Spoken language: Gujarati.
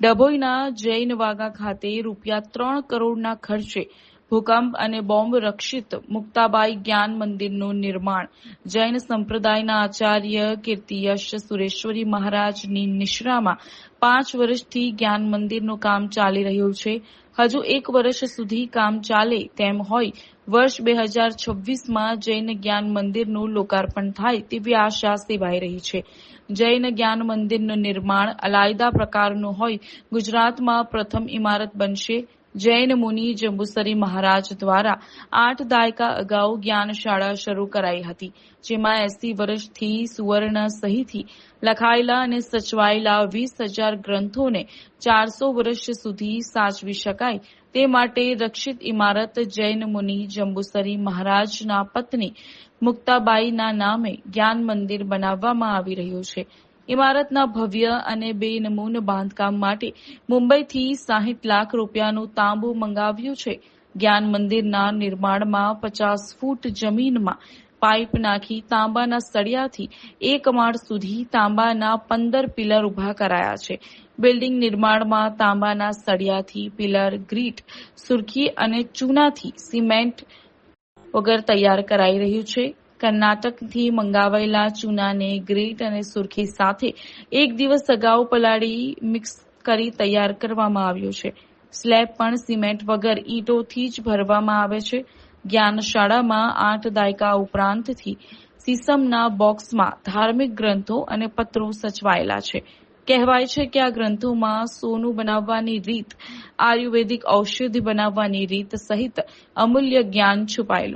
ડભોઈના જૈન વાગા ખાતે રૂપિયા ત્રણ કરોડના ખર્ચે ભૂકંપ અને બોમ્બ રક્ષિત મુક્તાબાઈ જ્ઞાન મંદિરનું નિર્માણ. જૈન સંપ્રદાયના આચાર્ય કીર્તિયશ સુરેશ્વરી મહારાજની નિશ્રામાં પાંચ વર્ષથી જ્ઞાન મંદિરનું કામ ચાલી રહ્યું છે. હજુ એક વર્ષ સુધી કામ ચાલે તેમ હોય. વર્ષ બે હજાર છવ્વીસમાં જૈન જ્ઞાન મંદિરનું લોકાર્પણ થાય તેવી આશા સેવાઈ રહી છે. જૈન જ્ઞાન મંદિરનું નિર્માણ અલાયદા પ્રકારનું હોય. ગુજરાતમાં પ્રથમ ઇમારત બનશે. જૈન મુનિ જંબુસરી મહારાજ દ્વારા આઠ દાયકા અગાઉ જ્ઞાન શાળા શરૂ કરાઈ હતી, જેમાં એસી વર્ષથી સુવર્ણ સહીથી લખાયેલા અને સચવાયેલા વીસ હજાર ગ્રંથોને ચારસો વર્ષ સુધી સાચવી શકાય તે માટે રક્ષિત ઇમારત જૈન મુનિ જંબુસરી મહારાજના પત્ની મુક્તાબાઈના નામે જ્ઞાન મંદિર બનાવવામાં આવી રહ્યું છે. ઇમારતના ભવ્ય અને બેનમૂન બાંધકામ માટે મુંબઈથી સાહીઠ લાખ રૂપિયાનું તાંબુ મંગાવ્યું છે. જ્ઞાન મંદિરના નિર્માણમાં પચાસ ફૂટ જમીનમાં પાઇપ નાખી તાંબાના સળિયાથી એક માળ સુધી તાંબાના પંદર પિલર ઊભા કરાયા છે. બિલ્ડિંગ નિર્માણમાં તાંબાના સળિયાથી પિલર, ગ્રીટ, સુરખી અને ચૂનાથી સિમેન્ટ વગર તૈયાર કરાઈ રહ્યું છે. કર્ણાટકથી મંગાવાયેલા ચૂનાને ગ્રીટ અને સુરખી સાથે એક દિવસ અગાઉ પલાળી મિક્સ કરી તૈયાર કરવામાં આવ્યું છે. સ્લેબ પણ સિમેન્ટ વગર ઈંટોથી જ ભરવામાં આવે છે. જ્ઞાનશાળામાં આઠ દાયકા ઉપરાંતથી સીસમના બોક્સમાં ધાર્મિક ગ્રંથો અને પત્રો સચવાયેલા છે. કહેવાય છે કે આ ગ્રંથોમાં સોનું બનાવવાની રીત, આયુર્વેદિક ઔષધિ બનાવવાની રીત સહિત અમૂલ્ય જ્ઞાન છુપાયેલું